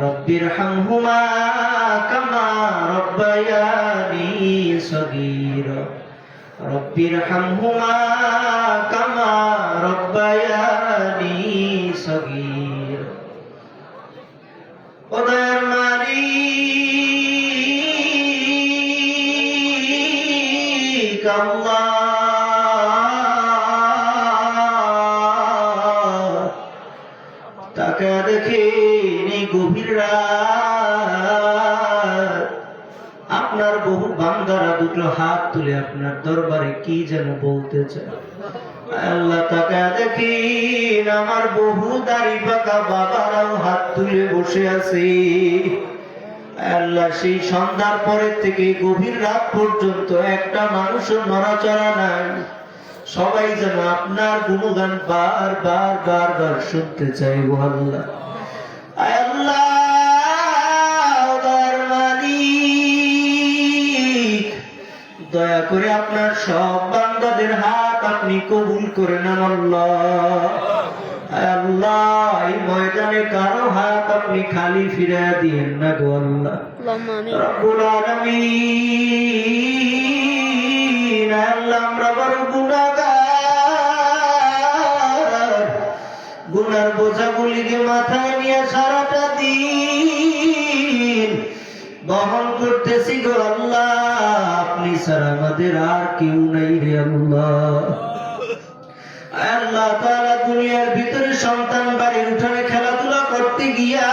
রব্বির হামহুমা কামা রব্বায়ানি সগীর। রব্বির হামহুমা কামা রব্বায়ানি সগীর। ওদের মারি আল্লাহ। দুটো হাত তুলে আপনার দরবারে কি যেন বলতে চায়। আল্লাহ তাকে দেখি আমার বহু দাড়ি পাকা বাবারাও হাত তুলে বসে আছে। আল্লাহ সেই সন্ধ্যার পরের থেকে গভীর রাত পর্যন্ত একটা মানুষও নড়াচড়া নাই। সবাই যেন আপনার গুণগান বার বার বার বার শুনতে চাই আল্লাহ। দয়া করে আপনার সব বান্দাদের হাত আপনি কবুল করে নেন ময়দানে কারও হাত আপনি খালি ফিরে দিয়েন না গো আল্লাহ। রব্বুল আলামিন আল্লাহ গুনার বোঝাগুলিকে মাথায় নিয়ে সারাটা দিন বহন করতেছি গো আল্লাহ। ছাড়া আমাদের আর কেউ নাই রে আল্লাহ। আল্লাহ দুনিয়ার ভিতরে সন্তান বাড়ির উঠানে খেলাধুলা করতে গিয়া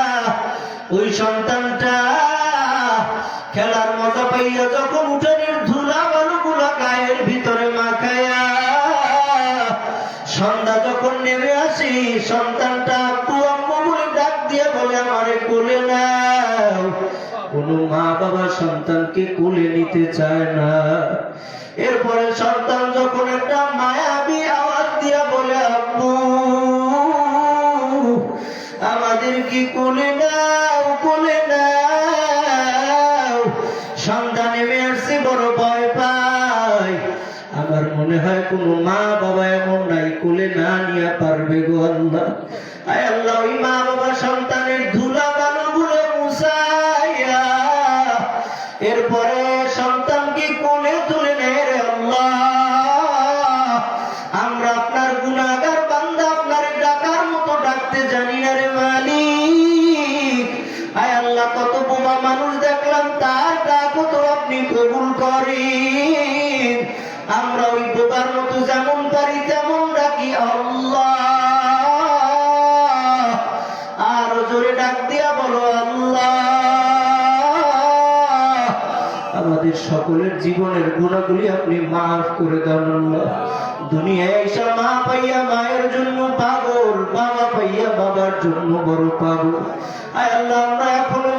ওই সন্তানটা খেলার মজা পাইয়া যখন উঠানের ধুলা বালুগুলা গায়ের ভিতরে মাখায়া সন্ধ্যা যখন নেমে আসি, সন্তানটা আব্বু আম্মু বলে ডাক দিয়ে বলে, আমারে কোলে নাও। কোনো মা বাবা সন্তানকে কোলে নিতে চায় না। এরপরে সন্তান যখন একটা মায়াবী আওয়াজ দিয়া বলে আব্বু আমাদের কি কোলে নাও কোলে নাও? সন্তান নেমে আসছে, বড় ভয় পায়। আমার মনে হয় কোনো মা বাবা এমন নাই, কোলে না নিয়ে পারবে গো আল্লাহ। আয় আল্লাহ, ওই মা বাবা সন্তানের ধুলা বালু গুলো কবুল করেন। আমরা ওই বোবার মতো যেমন পারি, তেমন ডাকি আর জোরে ডাক দিয়া বলো আল্লাহ। আমাদের সকলের জীবনের গুণাগুলি আপনি মাফ করে দেন আল্লাহ। দুনিয়ায় এসে মা পাইয়া মায়ের জন্য পাগল, বাবা পাইয়া বাবার জন্য বড় পাগল। আয় আল্লাহ, আমরা এখনও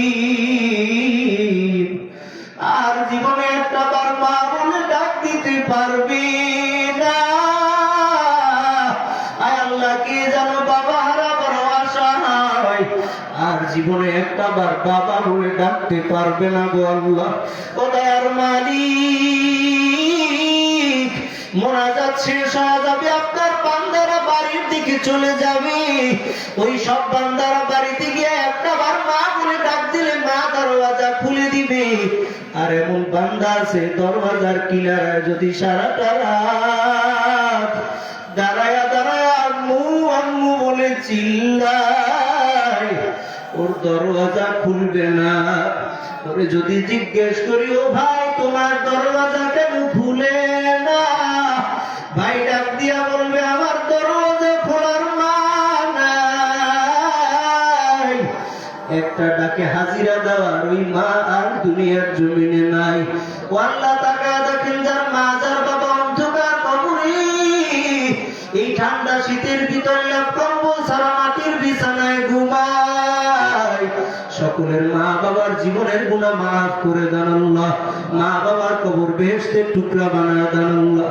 জীবনে একটা বার বাবা বলে ডাকতে পারবে না গো আল্লাহ। ও দয়ার মালিক মোনাজাত শেষ হয়ে যাবে, আপনার বান্দারা বাড়ির দিকে চলে যাবে। ওই সব বান্দারা বাড়িতে গিয়ে একটা বার মা বলে ডাক দিলে মা দরওয়াজা খুলে দিবে। আর এমন বান্দা আছে, দরওয়াজার কিনারায় যদি সারাটা রাত দাঁড়ায়া দাঁড়ায়া আম্মু আম্মু বলে চিল্লায়। ওর দরওয়াজা খুলবে না। ওরে যদি জিজ্ঞেস করি, ও ভাই, তোমার দরওয়াজা কেন খুলে না? ভাই ডাক দিয়া বলবে, আমার দরওয়াজা খোলার নাই একটা ডাকে হাজিরা দেওয়ার ওই মা আর দুনিয়ার জমিনে নাই। ও আল্লাহ তাকা দেখেন, যার মা যার গুণা মাফ করে দেন আল্লাহ। মা বাবার কবর বেহেশতের টুকরা বানায় দেন আল্লাহ।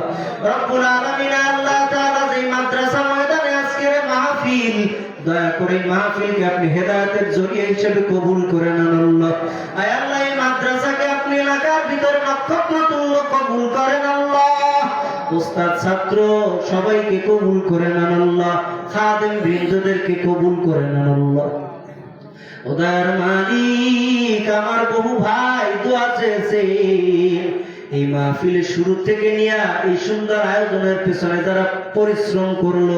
রব্বুল আলামিন আল্লাহ তাআলা মাদ্রাসা ময়দানে আজকের মাহফিল, দয়া করে মাহফিলকে আপনি হেদায়েতের জরিয়া হিসেবে কবুল করে নেন আল্লাহ। আয় আল্লাহ, এই মাদ্রাসাকে আপনি এলাকার ভিতরে কবুল করেন আল্লাহ। ছাত্র, সবাইকে কবুল করে নেন আল্লাহ। খাদেম বৃন্দদেরকে কবুল করে নেন আল্লাহ। ওদার মালিক, আমার বহু ভাই দোয়া চেয়েছে এই মাহফিলের শুরু থেকে নিয়ে এই সুন্দর আয়োজনের পেছনে যারা পরিশ্রম করল,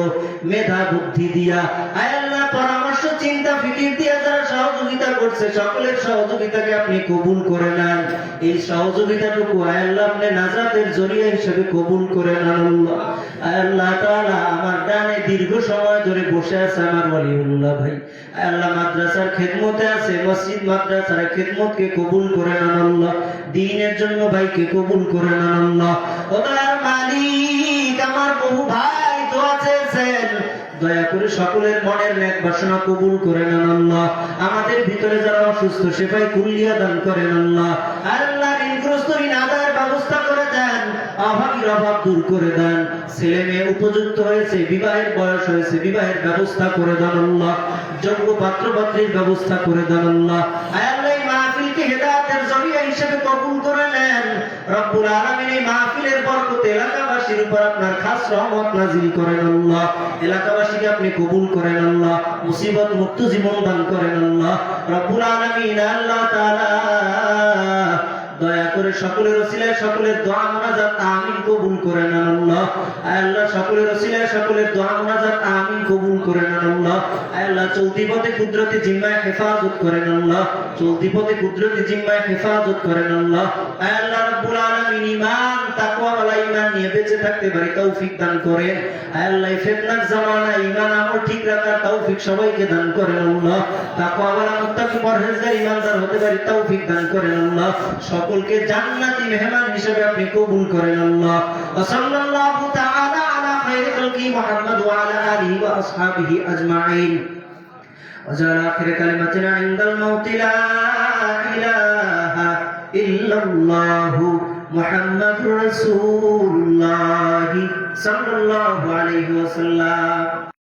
মেধা বুদ্ধি দিয়া আয়াল্লাহ পরামর্শ, চিন্তা, ফিকির দিয়া যারা সহযোগিতা করছে, সকলের সহযোগিতাকে আপনি কবুল করে নেন। এই সহযোগিতাটুকু আয়াল্লাহ আপনি নাজাতের জরিয়া হিসেবে কবুল করে নেন আল্লাহ। আয়াল্লাহ দীর্ঘ সময় ধরে বসে আছে আমার ওয়ালিউল্লাহ ভাই। আল্লাহ, মাদ্রাসার খেদমতে আছে, মসজিদ, মাদ্রাসার খেদমতকে কবুল করে নেন আল্লাহ। দিনের জন্য ভাইকে কবুল করে নেন আল্লাহ। ও দয়ার মালিক, আমার বহু ভাই দোয়া চেয়েছেন দয়া করে সকলের মনের ন্যাক বাসনা কবুল করে নেন আল্লাহ। আমাদের ভিতরে যারা অসুস্থ সেটাই কুল্লিয়া দান করেন আল্লাহ। আল্লাহ অভাবীর দূর করে দেন। ছেলে মেয়ে উপযুক্ত হয়েছে, বিবাহের বয়স হয়েছে, বিবাহের ব্যবস্থা করে দেন আল্লাহ। যোগ্য পাত্র পাত্রীর ব্যবস্থা করে দেন আল্লাহ। আপনি কবুল করেন আল্লাহ। মুসিবত মুক্ত জীবন দান করেন আল্লাহ। রব্বুল আলামিন, আল্লাহ দয়া করে সকলের ওসিলায় সকলের দোয়া মোনাজাত আমিন কবুল করে নেন আল্লাহ। আয় আল্লাহ, সকলের ওসিলায় সকলের দোয়া মোনাজাত আমিন কবুল করে নেন আল্লাহ। আয় আল্লাহ, চলতি পথে কুদরতি জিম্মায় হেফাজত করেন আল্লাহ। চলতি পথে কুদরতি জিম্মায় হেফাজত করেন আল্লাহ। আয় আল্লাহ, রাব্বুল আলামিন ঈমান, তাকওয়া ওয়ালা ঈমান নিয়ে বেঁচে থাকতে পারি, তৌফিক দান করেন। আয় আল্লাহ ফিতনার জামানায় ঈমান আমল তৌফিক সবাইকে দান করেন আল্লাহ তাকওয়া ওয়ালা মুত্তাকি পরহেজগার ঈমানদার হতে পারি তৌফিক দান করেন আল্লাহ সকলকে জান্নাতি মেহমান হিসেবে আপনি কবুল করেন আল্লাহ ওয়া সাল্লাল্লাহু তাআলা আলা খায়রি খালকি মুহাম্মদ ওয়া আলা আলিহি ওয়া আসহাবিহি আজমাইন وجعل آخر كلمتنا عند الموت لا إله إلا الله محمد رسول الله صلى الله عليه وسلم